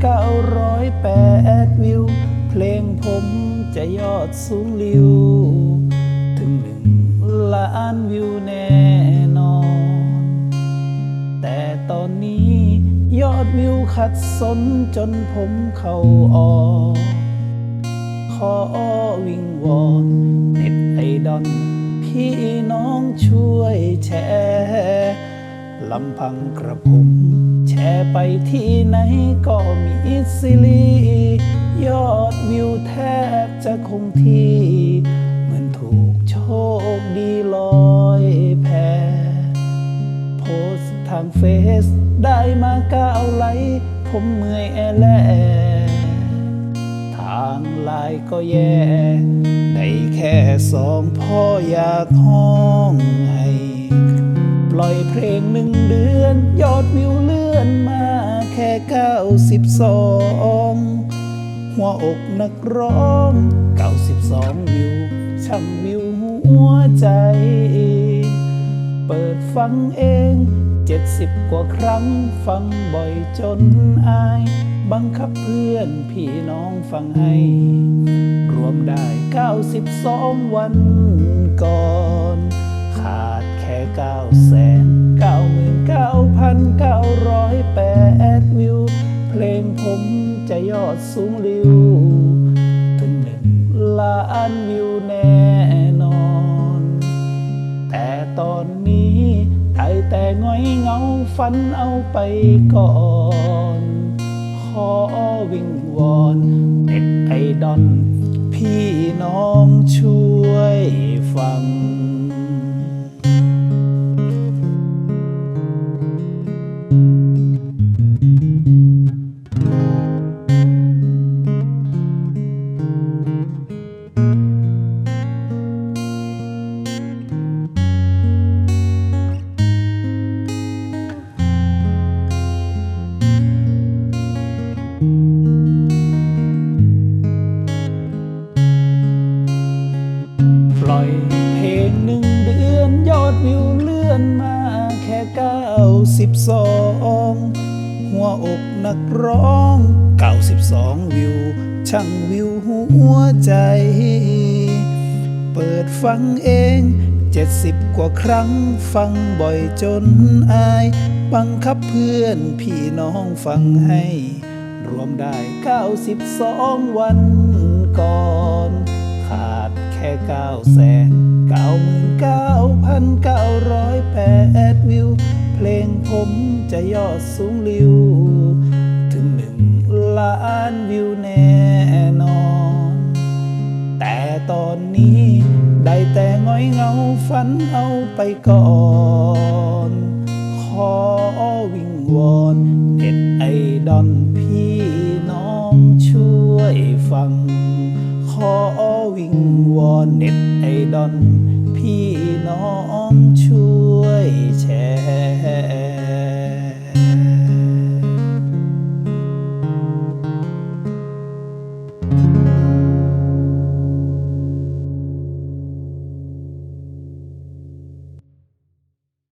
908วิว เพลงผมจะยอดสูงลิว ถึงหนึ่งล้านวิวแน่นอน แต่ตอนนี้ยอดวิวขัดสนจนผมเข่าอ่อนขอวิงวอนเน็ตไอดอนพี่น้องช่วยแชร์ลำพังกระผม แชร์ไปที่ไหนก็มีสิลียอดวิวแทบจะคงที่เหมือนถูกโชคดีลอยแพโพสทางเฟซได้มาก้าวไหล ผมเมื่อยแอแลทางไลน์ก็แย่ ได้แค่สองพ่ออยากห้องให้ ปล่อยเพลงหนึ่งเดือน ยอดวิวเลื อนมาแค่เก้าสิบสองหัวอกนักร้องเก้าสิบสองวิว ช่างวิวหัวใจ เปิดฟังเองเจ็ดสิบกว่าครั้งฟังบ่อยจนอาย บังคับเพื่อนพี่น้องฟังให้ รวมได้92วันก่อน ขาดแค่9แสน ยอดสูงริวถึงหนึ่งล้านวิวแน่นอน แต่ตอนนี้ได้แต่ง้อยเงาฝันเอาไปก่อน ขอวิ่งวอนเด็ดไอดอนพี่น้อง สิบสองหัวอกนักร้องเก้าสิบสองวิว ช่างวิวหัวใจ เปิดฟังเองเจ็ดสิบกว่าครั้งฟังบ่อยจนอาย บังคับเพื่อนพี่น้องฟังให้ รวมได้92วันก่อนขาดแค่9แสน99,908วิวเพลง ผมจะยอดสูงลิว ถึงหนึ่งล้านวิวแน่นอน แต่ตอนนี้ได้แต่ง้อยเงาฝันเอาไปก่อน ขอวิงวอนเน็ตไอดอนพี่น้องช่วยฟัง ขอวิงวอนเน็ตไอดอนพี่น้องช